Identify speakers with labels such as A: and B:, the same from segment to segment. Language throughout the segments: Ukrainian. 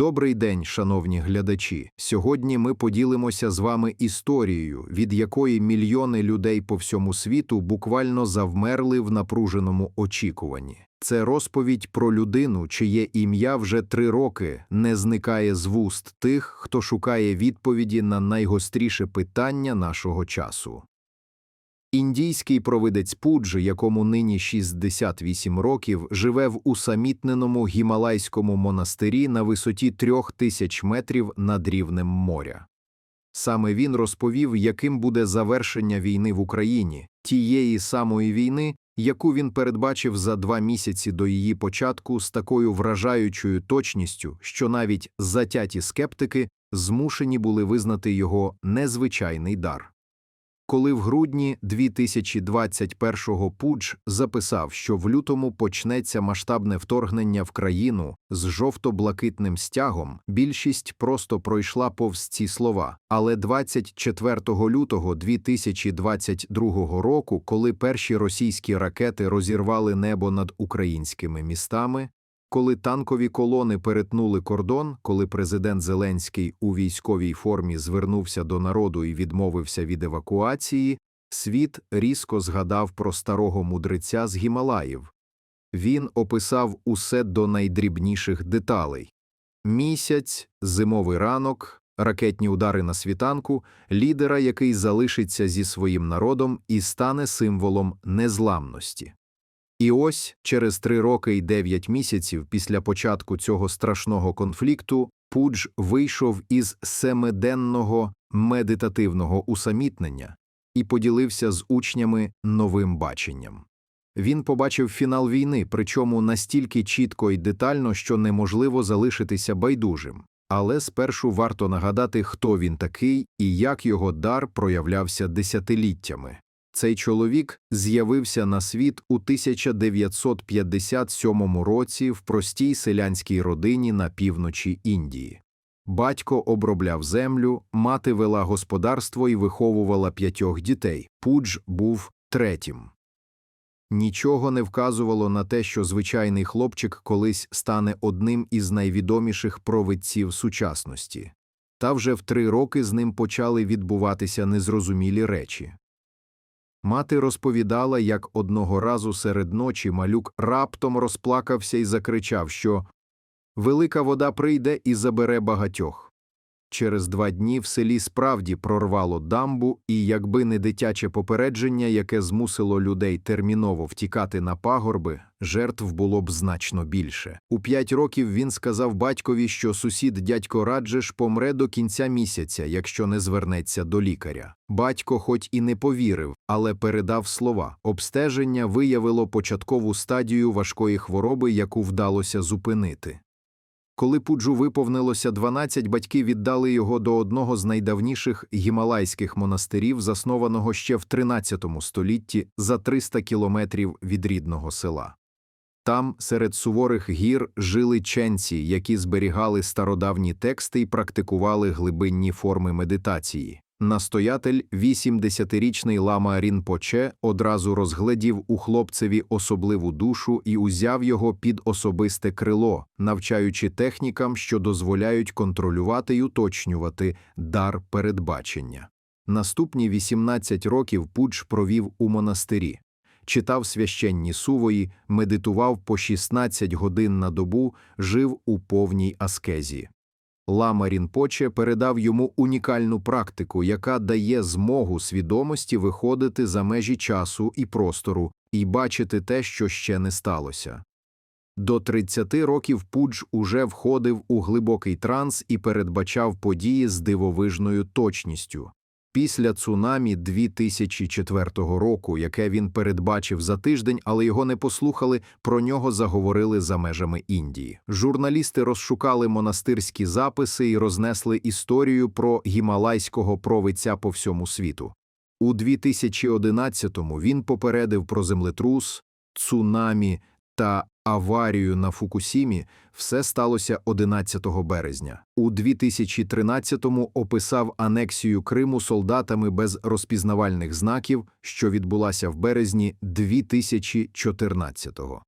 A: Добрий день, шановні глядачі. Сьогодні ми поділимося з вами історією, від якої мільйони людей по всьому світу буквально завмерли в напруженому очікуванні. Це розповідь про людину, чиє ім'я вже три роки не зникає з вуст тих, хто шукає відповіді на найгостріше питання нашого часу. Індійський провидець Пудж, якому нині 68 років, живе в усамітненому гімалайському монастирі на висоті трьох тисяч метрів над рівнем моря. Саме він розповів, яким буде завершення війни в Україні, тієї самої війни, яку він передбачив за два місяці до її початку з такою вражаючою точністю, що навіть затяті скептики змушені були визнати його незвичайний дар коли в грудні 2021-го Пудж записав, що в лютому почнеться масштабне вторгнення в країну з жовто-блакитним стягом, більшість просто пройшла повз ці слова. Але 24 лютого 2022 року, коли перші російські ракети розірвали небо над українськими містами, коли танкові колони перетнули кордон, коли президент Зеленський у військовій формі звернувся до народу і відмовився від евакуації, світ різко згадав про старого мудреця з Гімалаїв. Він описав усе до найдрібніших деталей місяць, зимовий ранок, ракетні удари на світанку, лідера, який залишиться зі своїм народом і стане символом незламності. І ось через три роки і дев'ять місяців після початку цього страшного конфлікту Пудж вийшов із семиденного медитативного усамітнення і поділився з учнями новим баченням. Він побачив фінал війни, причому настільки чітко і детально, що неможливо залишитися байдужим. Але спершу варто нагадати, хто він такий і як його дар проявлявся десятиліттями. Цей чоловік з'явився на світ у 1957 році в простій селянській родині на півночі Індії. Батько обробляв землю, мати вела господарство і виховувала п'ятьох дітей. Пудж був третім. Нічого не вказувало на те, що звичайний хлопчик колись стане одним із найвідоміших провидців сучасності. Та вже в три роки з ним почали відбуватися незрозумілі речі. Мати розповідала, як одного разу серед ночі малюк раптом розплакався і закричав, що велика вода прийде і забере багатьох. Через два дні в селі справді прорвало дамбу, і якби не дитяче попередження, яке змусило людей терміново втікати на пагорби, жертв було б значно більше. У п'ять років він сказав батькові, що сусід дядько Раджеш помре до кінця місяця, якщо не звернеться до лікаря. Батько, хоч і не повірив, але передав слова. Обстеження виявило початкову стадію важкої хвороби, яку вдалося зупинити. Коли Пуджу виповнилося 12, батьки віддали його до одного з найдавніших гімалайських монастирів, заснованого ще в 13 столітті за 300 кілометрів від рідного села. Там, серед суворих гір, жили ченці, які зберігали стародавні тексти і практикували глибинні форми медитації. Настоятель, 80-річний лама Рінпоче, одразу розгледів у хлопцеві особливу душу і узяв його під особисте крило, навчаючи технікам, що дозволяють контролювати й уточнювати дар передбачення. Наступні 18 років Пудж провів у монастирі, читав священні сувої, медитував по 16 годин на добу, жив у повній аскезі. Лама Рінпоче передав йому унікальну практику, яка дає змогу свідомості виходити за межі часу і простору і бачити те, що ще не сталося. До 30 років Пудж уже входив у глибокий транс і передбачав події з дивовижною точністю. Після цунамі 2004 року, яке він передбачив за тиждень, але його не послухали, про нього заговорили за межами Індії. Журналісти розшукали монастирські записи і рознесли історію про гімалайського провиця по всьому світу. У 2011-му він попередив про землетрус, цунамі та аварію на Фукусімі все сталося 11 березня. У 2013-му описав анексію Криму солдатами без розпізнавальних знаків, що відбулася в березні 2014-го.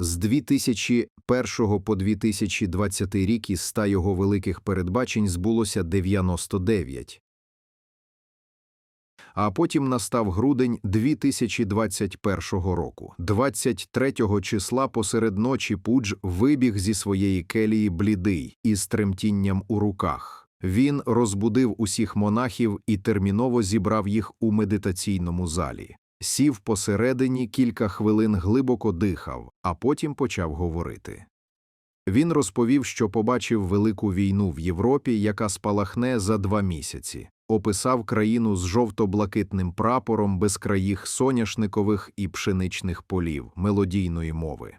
A: З 2001 по 2020 рік із 100 його великих передбачень збулося 99. А потім настав грудень 2021 року. 23 числа посеред ночі Пудж вибіг зі своєї келії блідий із тремтінням у руках. Він розбудив усіх монахів і терміново зібрав їх у медитаційному залі. Сів посередині, кілька хвилин глибоко дихав, а потім почав говорити. Він розповів, що побачив велику війну в Європі, яка спалахне за два місяці, описав країну з жовто-блакитним прапором без країх соняшникових і пшеничних полів, мелодійної мови.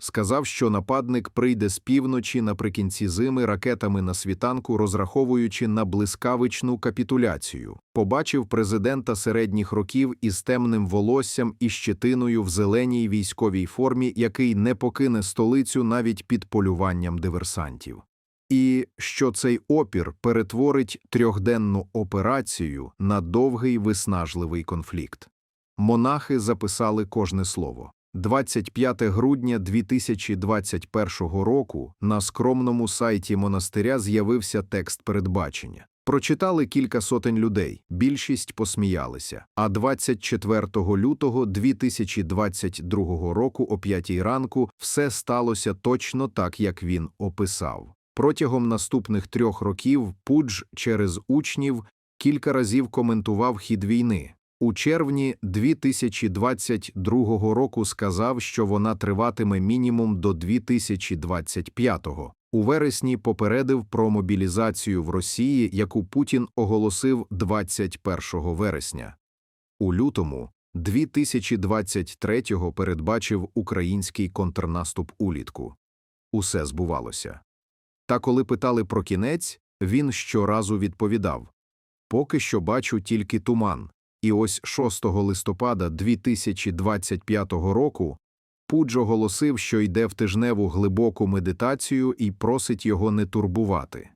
A: Сказав, що нападник прийде з півночі наприкінці зими ракетами на світанку, розраховуючи на блискавичну капітуляцію. Побачив президента середніх років із темним волоссям і щетиною в зеленій військовій формі, який не покине столицю навіть під полюванням диверсантів. І що цей опір перетворить трьохденну операцію на довгий виснажливий конфлікт. Монахи записали кожне слово. 25 грудня 2021 року на скромному сайті монастиря з'явився текст передбачення. Прочитали кілька сотень людей, більшість посміялися. А 24 лютого 2022 року о 5 ранку все сталося точно так, як він описав. Протягом наступних трьох років Пудж через учнів кілька разів коментував хід війни. У червні 2022 року сказав, що вона триватиме мінімум до 2025-го. У вересні попередив про мобілізацію в Росії, яку Путін оголосив 21 вересня. У лютому 2023-го передбачив український контрнаступ улітку. Усе збувалося. Та коли питали про кінець, він щоразу відповідав Поки що бачу тільки туман. І ось 6 листопада 2025 року Пудж оголосив, що йде в тижневу глибоку медитацію і просить його не турбувати.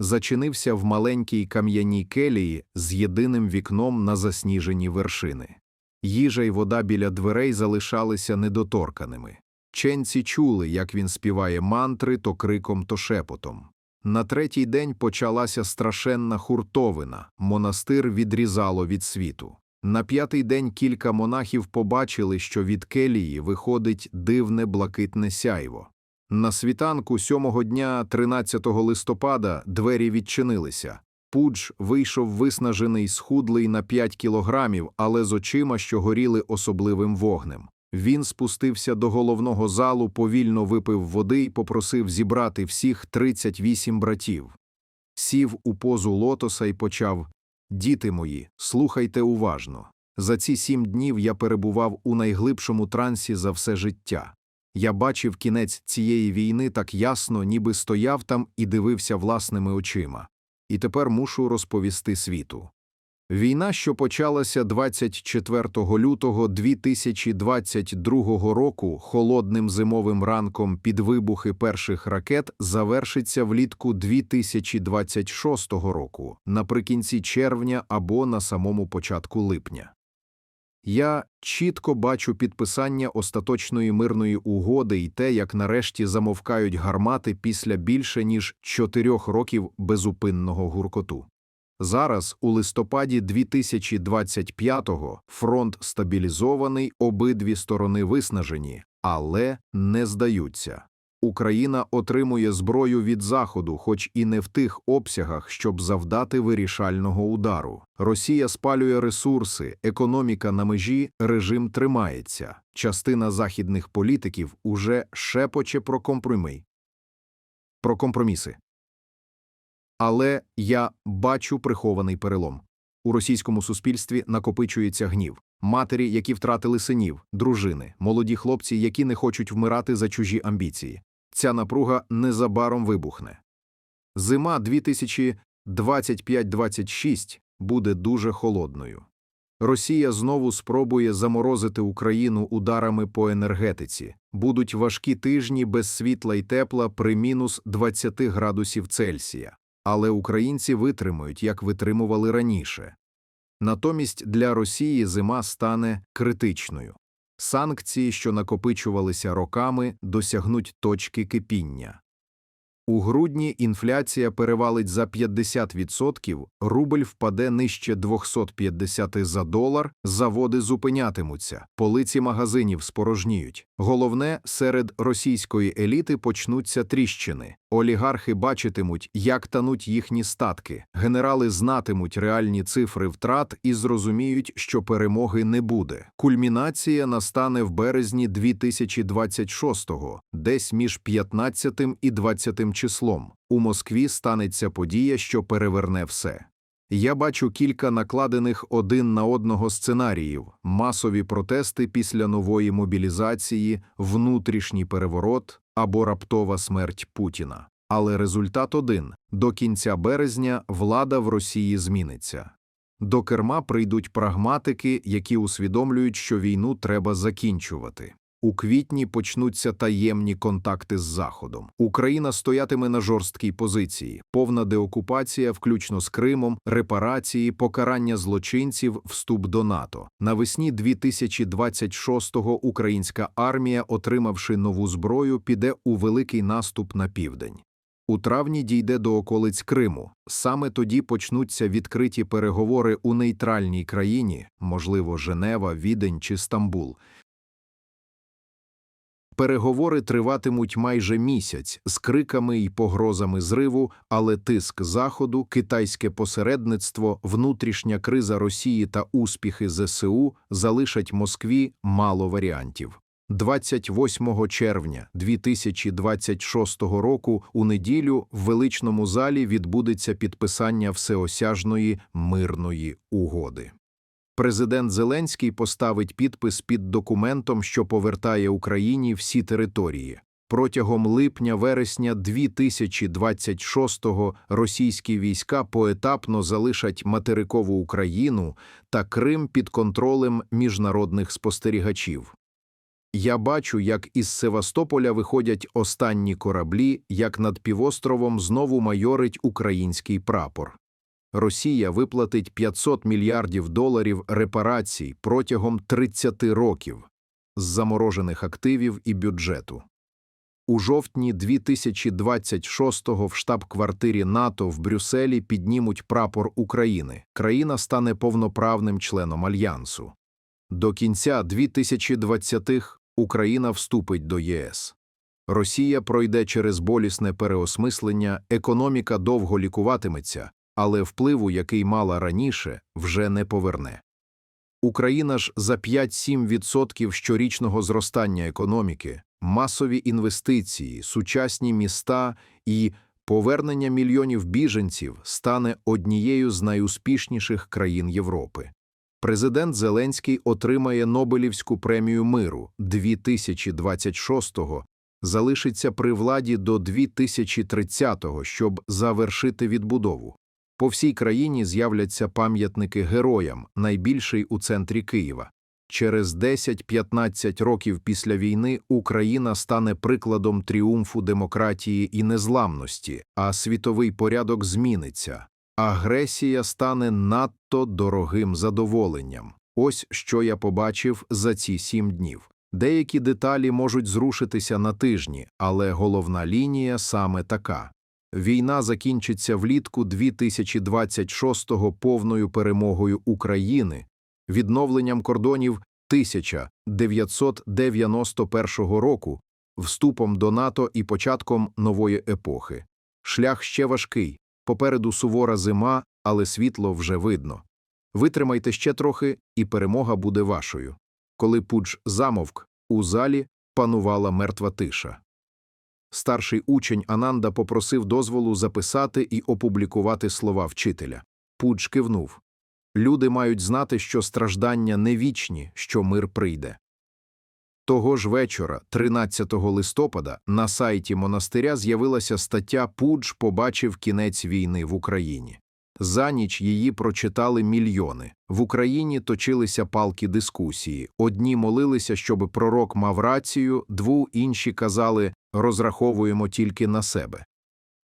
A: Зачинився в маленькій кам'яній келії з єдиним вікном на засніжені вершини. Їжа й вода біля дверей залишалися недоторканими. Ченці чули, як він співає мантри то криком, то шепотом. На третій день почалася страшенна хуртовина, монастир відрізало від світу. На п'ятий день кілька монахів побачили, що від келії виходить дивне блакитне сяйво. На світанку сьомого дня, 13 листопада, двері відчинилися. Пудж вийшов виснажений, схудлий на 5 кілограмів, але з очима, що горіли особливим вогнем. Він спустився до головного залу, повільно випив води і попросив зібрати всіх 38 братів. Сів у позу лотоса і почав Діти мої, слухайте уважно. За ці сім днів я перебував у найглибшому трансі за все життя. Я бачив кінець цієї війни так ясно, ніби стояв там і дивився власними очима. І тепер мушу розповісти світу. Війна, що почалася 24 лютого 2022 року холодним зимовим ранком під вибухи перших ракет, завершиться влітку 2026 року, наприкінці червня або на самому початку липня. Я чітко бачу підписання остаточної мирної угоди і те, як нарешті замовкають гармати після більше ніж чотирьох років безупинного гуркоту. Зараз, у листопаді 2025-го, фронт стабілізований, обидві сторони виснажені, але не здаються. Україна отримує зброю від Заходу, хоч і не в тих обсягах, щоб завдати вирішального удару. Росія спалює ресурси, економіка на межі, режим тримається. Частина західних політиків уже шепоче про компромі. Про компроміси. Але я бачу прихований перелом. У російському суспільстві накопичується гнів. Матері, які втратили синів, дружини, молоді хлопці, які не хочуть вмирати за чужі амбіції. Ця напруга незабаром вибухне. Зима 2025-26 буде дуже холодною. Росія знову спробує заморозити Україну ударами по енергетиці. Будуть важкі тижні без світла й тепла при мінус 20 градусів Цельсія але українці витримують, як витримували раніше. Натомість для Росії зима стане критичною. Санкції, що накопичувалися роками, досягнуть точки кипіння. У грудні інфляція перевалить за 50%, рубль впаде нижче 250 за долар, заводи зупинятимуться, полиці магазинів спорожніють. Головне, серед російської еліти почнуться тріщини. Олігархи бачитимуть, як тануть їхні статки, генерали знатимуть реальні цифри втрат і зрозуміють, що перемоги не буде. Кульмінація настане в березні 2026-го, десь між 15 і 20 числом. У Москві станеться подія, що переверне все. Я бачу кілька накладених один на одного сценаріїв: масові протести після нової мобілізації, внутрішній переворот або раптова смерть Путіна. Але результат один: до кінця березня влада в Росії зміниться. До керма прийдуть прагматики, які усвідомлюють, що війну треба закінчувати. У квітні почнуться таємні контакти з Заходом. Україна стоятиме на жорсткій позиції, повна деокупація, включно з Кримом, репарації, покарання злочинців, вступ до НАТО. Навесні 2026-го українська армія, отримавши нову зброю, піде у великий наступ на південь. У травні дійде до околиць Криму. Саме тоді почнуться відкриті переговори у нейтральній країні, можливо, Женева, Відень чи Стамбул. Переговори триватимуть майже місяць з криками й погрозами зриву, але тиск Заходу, китайське посередництво, внутрішня криза Росії та успіхи ЗСУ залишать Москві мало варіантів. 28 червня 2026 року у неділю в величному залі відбудеться підписання всеосяжної мирної угоди. Президент Зеленський поставить підпис під документом, що повертає Україні всі території. Протягом липня-вересня 2026-го російські війська поетапно залишать материкову Україну та Крим під контролем міжнародних спостерігачів. Я бачу, як із Севастополя виходять останні кораблі, як над півостровом знову майорить український прапор. Росія виплатить 500 мільярдів доларів репарацій протягом 30 років з заморожених активів і бюджету. У жовтні 2026-го в штаб-квартирі НАТО в Брюсселі піднімуть прапор України. Країна стане повноправним членом альянсу. До кінця 2020-х Україна вступить до ЄС. Росія пройде через болісне переосмислення, економіка довго лікуватиметься, але впливу, який мала раніше, вже не поверне. Україна ж за 5-7% щорічного зростання економіки, масові інвестиції, сучасні міста і повернення мільйонів біженців стане однією з найуспішніших країн Європи. Президент Зеленський отримає Нобелівську премію миру 2026-го, залишиться при владі до 2030-го, щоб завершити відбудову. По всій країні з'являться пам'ятники героям, найбільший у центрі Києва. Через 10-15 років після війни Україна стане прикладом тріумфу демократії і незламності, а світовий порядок зміниться. Агресія стане надто дорогим задоволенням. Ось що я побачив за ці сім днів. Деякі деталі можуть зрушитися на тижні, але головна лінія саме така. Війна закінчиться влітку 2026-го повною перемогою України, відновленням кордонів 1991 року, вступом до НАТО і початком нової епохи. Шлях ще важкий, попереду сувора зима, але світло вже видно. Витримайте ще трохи, і перемога буде вашою. Коли пудж замовк, у залі панувала мертва тиша. Старший учень Ананда попросив дозволу записати і опублікувати слова вчителя. Пудж кивнув. Люди мають знати, що страждання не вічні, що мир прийде. Того ж вечора, 13 листопада, на сайті монастиря з'явилася стаття Пудж побачив кінець війни в Україні. За ніч її прочитали мільйони. В Україні точилися палки дискусії. Одні молилися, щоб пророк мав рацію, дву інші казали розраховуємо тільки на себе.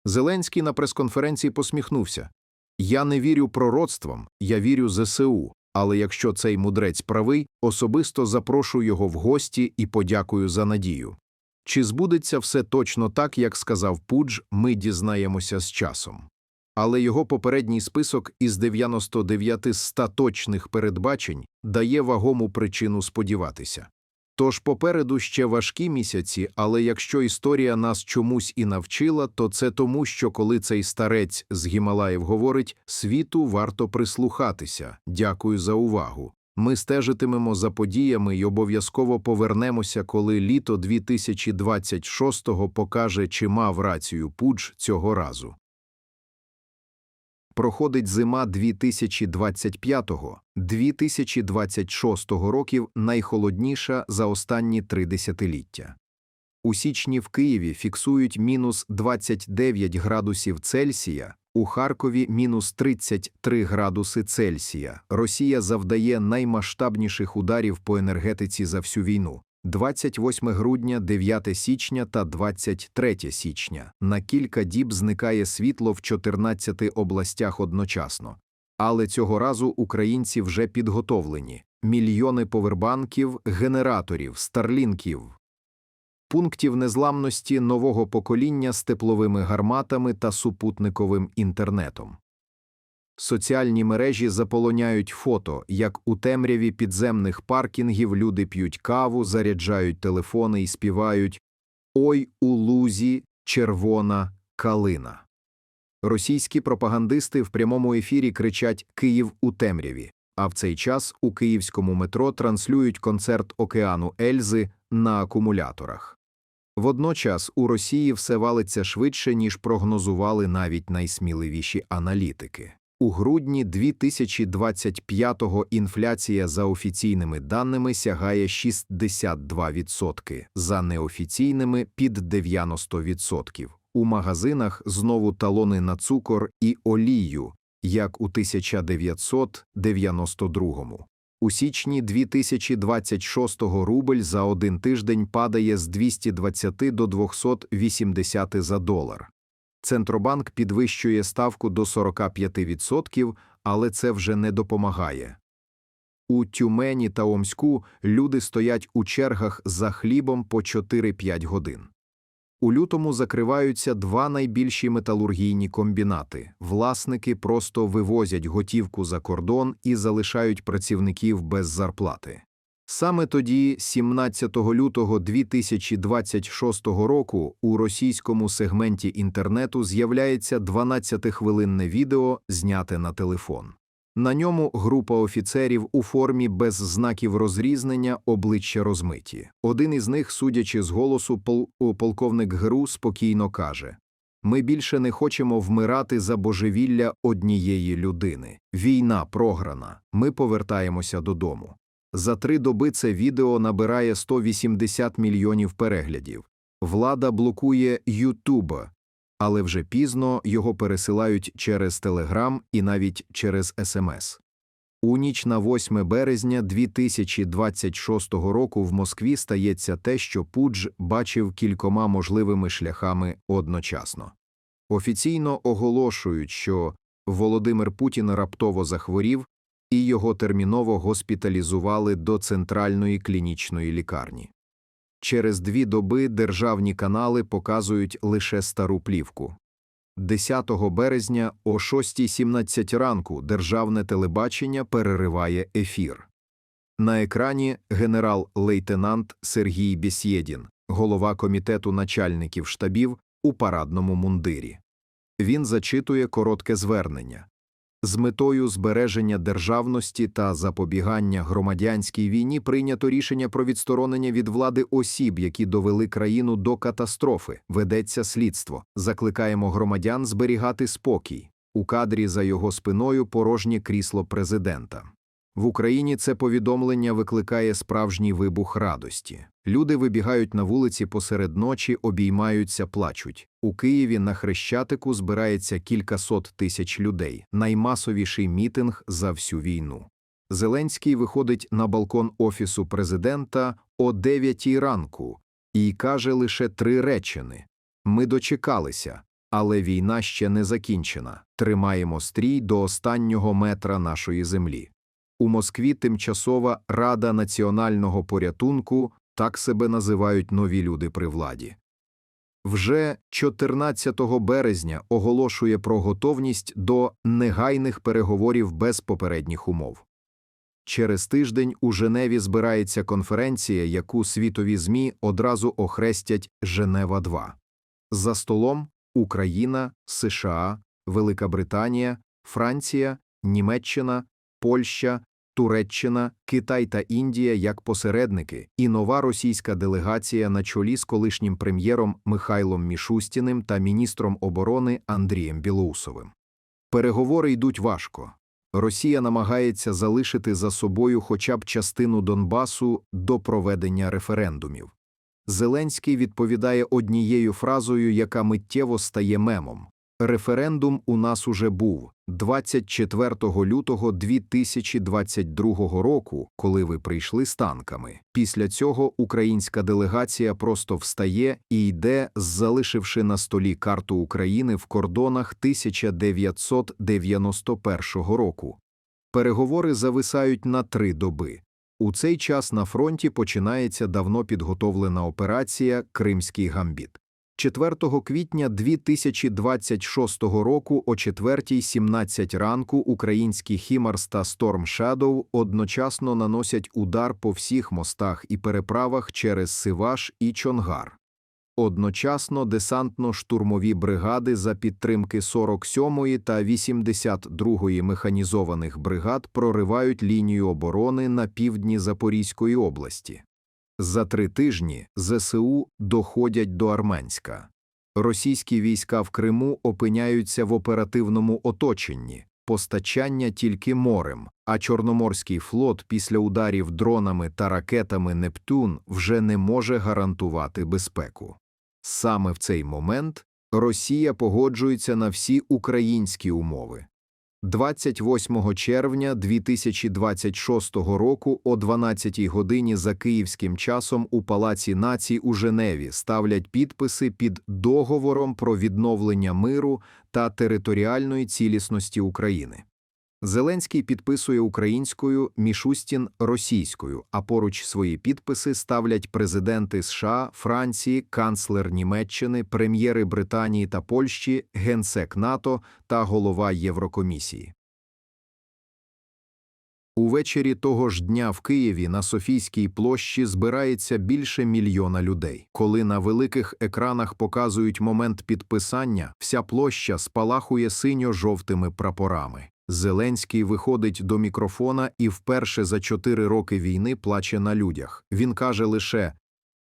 A: Зеленський на прес-конференції посміхнувся Я не вірю пророцтвам, я вірю ЗСУ. Але якщо цей мудрець правий, особисто запрошу його в гості і подякую за надію. Чи збудеться все точно так, як сказав Пудж, ми дізнаємося з часом. Але його попередній список із 99 з 100 передбачень дає вагому причину сподіватися. Тож попереду ще важкі місяці, але якщо історія нас чомусь і навчила, то це тому, що коли цей старець з Гімалаїв говорить, світу варто прислухатися. Дякую за увагу. Ми стежитимемо за подіями і обов'язково повернемося, коли літо 2026-го покаже, чи мав рацію Пудж цього разу. Проходить зима 2025-2026 років найхолодніша за останні три десятиліття. У січні в Києві фіксують мінус 29 градусів Цельсія, у Харкові мінус 33 градуси Цельсія. Росія завдає наймасштабніших ударів по енергетиці за всю війну. 28 грудня, 9 січня та 23 січня. На кілька діб зникає світло в 14 областях одночасно. Але цього разу українці вже підготовлені. Мільйони повербанків, генераторів, старлінків, пунктів незламності нового покоління з тепловими гарматами та супутниковим інтернетом. Соціальні мережі заполоняють фото, як у темряві підземних паркінгів люди п'ють каву, заряджають телефони і співають Ой у лузі червона калина. Російські пропагандисти в прямому ефірі кричать Київ у темряві, а в цей час у київському метро транслюють концерт океану Ельзи на акумуляторах. Водночас у Росії все валиться швидше, ніж прогнозували навіть найсміливіші аналітики. У грудні 2025-го інфляція за офіційними даними сягає 62%, за неофіційними – під 90%. У магазинах знову талони на цукор і олію, як у 1992-му. У січні 2026-го рубль за один тиждень падає з 220 до 280 за долар. Центробанк підвищує ставку до 45%, але це вже не допомагає. У Тюмені та Омську люди стоять у чергах за хлібом по 4-5 годин. У лютому закриваються два найбільші металургійні комбінати. Власники просто вивозять готівку за кордон і залишають працівників без зарплати. Саме тоді, 17 лютого 2026 року, у російському сегменті інтернету з'являється 12-хвилинне відео, зняте на телефон. На ньому група офіцерів у формі без знаків розрізнення обличчя розмиті. Один із них, судячи з голосу, пол полковник ГРУ спокійно каже Ми більше не хочемо вмирати за божевілля однієї людини. Війна програна. Ми повертаємося додому. За три доби це відео набирає 180 мільйонів переглядів. Влада блокує YouTube, але вже пізно його пересилають через Telegram і навіть через SMS. У ніч на 8 березня 2026 року в Москві стається те, що Пудж бачив кількома можливими шляхами одночасно. Офіційно оголошують, що Володимир Путін раптово захворів і його терміново госпіталізували до центральної клінічної лікарні. Через дві доби державні канали показують лише стару плівку. 10 березня о 6.17 ранку державне телебачення перериває ефір. На екрані генерал-лейтенант Сергій Бєсєдін, голова комітету начальників штабів у парадному мундирі. Він зачитує коротке звернення. З метою збереження державності та запобігання громадянській війні прийнято рішення про відсторонення від влади осіб, які довели країну до катастрофи. Ведеться слідство. Закликаємо громадян зберігати спокій. У кадрі за його спиною порожнє крісло президента. В Україні це повідомлення викликає справжній вибух радості. Люди вибігають на вулиці посеред ночі, обіймаються, плачуть. У Києві на Хрещатику збирається кількасот тисяч людей, наймасовіший мітинг за всю війну. Зеленський виходить на балкон Офісу президента о 9 ранку і каже лише три речини: Ми дочекалися, але війна ще не закінчена. Тримаємо стрій до останнього метра нашої землі. У Москві тимчасова Рада національного порятунку, так себе називають нові люди при владі. Вже 14 березня оголошує про готовність до негайних переговорів без попередніх умов. Через тиждень у Женеві збирається конференція, яку світові ЗМІ одразу охрестять Женева-2. За столом Україна, США, Велика Британія, Франція, Німеччина, Польща, Туреччина, Китай та Індія як посередники і нова російська делегація на чолі з колишнім прем'єром Михайлом Мішустіним та міністром оборони Андрієм Білоусовим. Переговори йдуть важко. Росія намагається залишити за собою хоча б частину Донбасу до проведення референдумів. Зеленський відповідає однією фразою, яка миттєво стає мемом. Референдум у нас уже був 24 лютого 2022 року, коли ви прийшли з танками. Після цього українська делегація просто встає і йде, залишивши на столі карту України в кордонах 1991 року. Переговори зависають на три доби. У цей час на фронті починається давно підготовлена операція Кримський гамбіт. 4 квітня 2026 року о 4.17 ранку українські «Хімарс» та «Storm Shadow» одночасно наносять удар по всіх мостах і переправах через Сиваш і Чонгар. Одночасно десантно-штурмові бригади за підтримки 47-ї та 82-ї механізованих бригад проривають лінію оборони на півдні Запорізької області. За три тижні ЗСУ доходять до Арменська. Російські війська в Криму опиняються в оперативному оточенні, постачання тільки морем, а Чорноморський флот після ударів дронами та ракетами Нептун вже не може гарантувати безпеку. Саме в цей момент Росія погоджується на всі українські умови. 28 червня 2026 року о 12 годині за київським часом у Палаці націй у Женеві ставлять підписи під договором про відновлення миру та територіальної цілісності України. Зеленський підписує українською, Мішустін – російською, а поруч свої підписи ставлять президенти США, Франції, канцлер Німеччини, прем'єри Британії та Польщі, генсек НАТО та голова Єврокомісії. Увечері того ж дня в Києві на Софійській площі збирається більше мільйона людей. Коли на великих екранах показують момент підписання, вся площа спалахує синьо-жовтими прапорами. Зеленський виходить до мікрофона і вперше за чотири роки війни плаче на людях. Він каже лише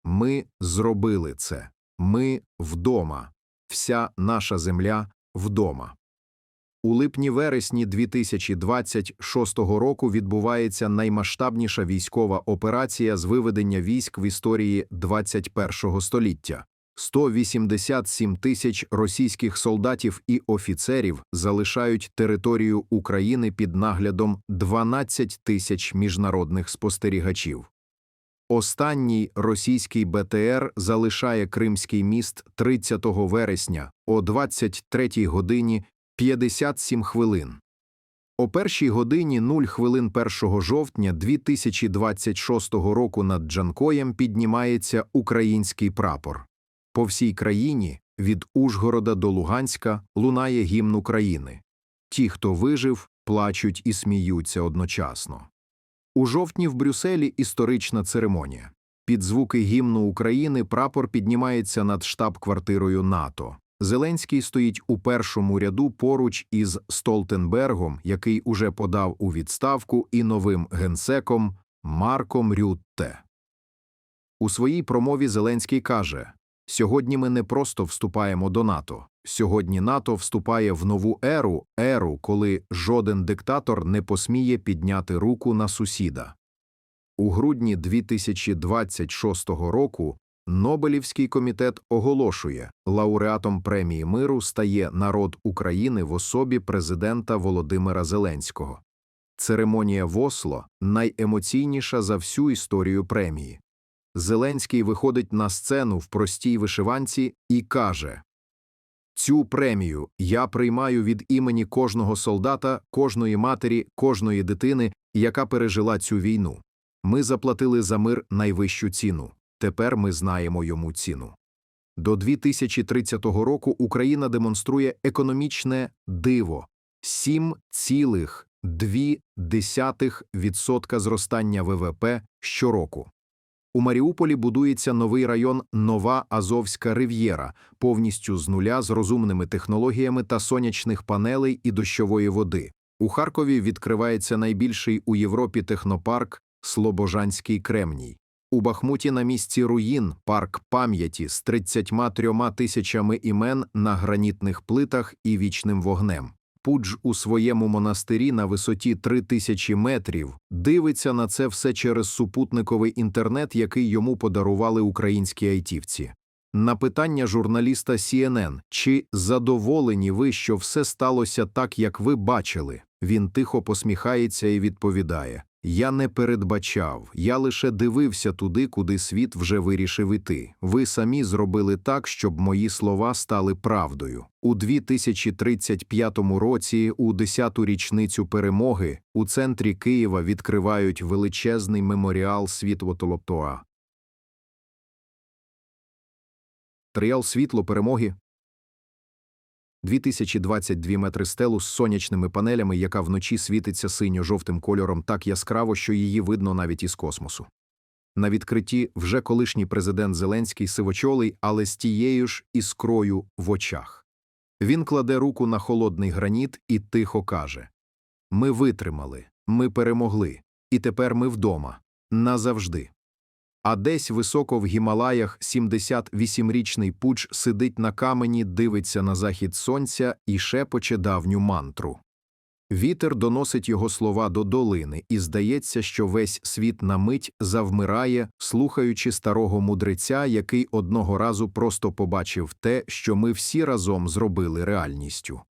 A: «Ми зробили це. Ми вдома. Вся наша земля вдома». У липні-вересні 2026 року відбувається наймасштабніша військова операція з виведення військ в історії 21 століття. 187 тисяч російських солдатів і офіцерів залишають територію України під наглядом 12 тисяч міжнародних спостерігачів. Останній російський БТР залишає Кримський міст 30 вересня о 23 годині 57 хвилин. О першій годині 0 хвилин 1 жовтня 2026 року над Джанкоєм піднімається український прапор. По всій країні, від Ужгорода до Луганська, лунає гімн України. Ті, хто вижив, плачуть і сміються одночасно. У жовтні в Брюсселі історична церемонія. Під звуки гімну України прапор піднімається над штаб-квартирою НАТО. Зеленський стоїть у першому ряду поруч із Столтенбергом, який уже подав у відставку, і новим генсеком Марком Рютте. У своїй промові Зеленський каже Сьогодні ми не просто вступаємо до НАТО. Сьогодні НАТО вступає в нову еру, еру, коли жоден диктатор не посміє підняти руку на сусіда. У грудні 2026 року Нобелівський комітет оголошує, лауреатом премії миру стає народ України в особі президента Володимира Зеленського. Церемонія в Осло найемоційніша за всю історію премії. Зеленський виходить на сцену в простій вишиванці і каже Цю премію я приймаю від імені кожного солдата, кожної матері, кожної дитини, яка пережила цю війну. Ми заплатили за мир найвищу ціну. Тепер ми знаємо йому ціну. До 2030 року Україна демонструє економічне диво 7,2% зростання ВВП щороку. У Маріуполі будується новий район Нова Азовська Рив'єра, повністю з нуля з розумними технологіями та сонячних панелей і дощової води. У Харкові відкривається найбільший у Європі технопарк Слобожанський Кремній. У Бахмуті на місці руїн парк пам'яті з 33 тисячами імен на гранітних плитах і вічним вогнем. Пудж у своєму монастирі на висоті 3000 метрів дивиться на це все через супутниковий інтернет, який йому подарували українські айтівці. На питання журналіста CNN, чи задоволені ви, що все сталося так, як ви бачили, він тихо посміхається і відповідає: Я не передбачав, я лише дивився туди, куди світ вже вирішив іти. Ви самі зробили так, щоб мої слова стали правдою. У 2035 році, у 10-ту річницю перемоги, у центрі Києва відкривають величезний меморіал Світлотолоптоа. Тріал світло перемоги 2022 метри стелу з сонячними панелями, яка вночі світиться синьо-жовтим кольором так яскраво, що її видно навіть із космосу. На відкритті вже колишній президент Зеленський сивочолий, але з тією ж іскрою в очах. Він кладе руку на холодний граніт і тихо каже: Ми витримали, ми перемогли, і тепер ми вдома. Назавжди. А десь високо в Гімалаях 78-річний пуч сидить на камені, дивиться на захід сонця і шепоче давню мантру. Вітер доносить його слова до долини, і здається, що весь світ на мить завмирає, слухаючи старого мудреця, який одного разу просто побачив те, що ми всі разом зробили реальністю.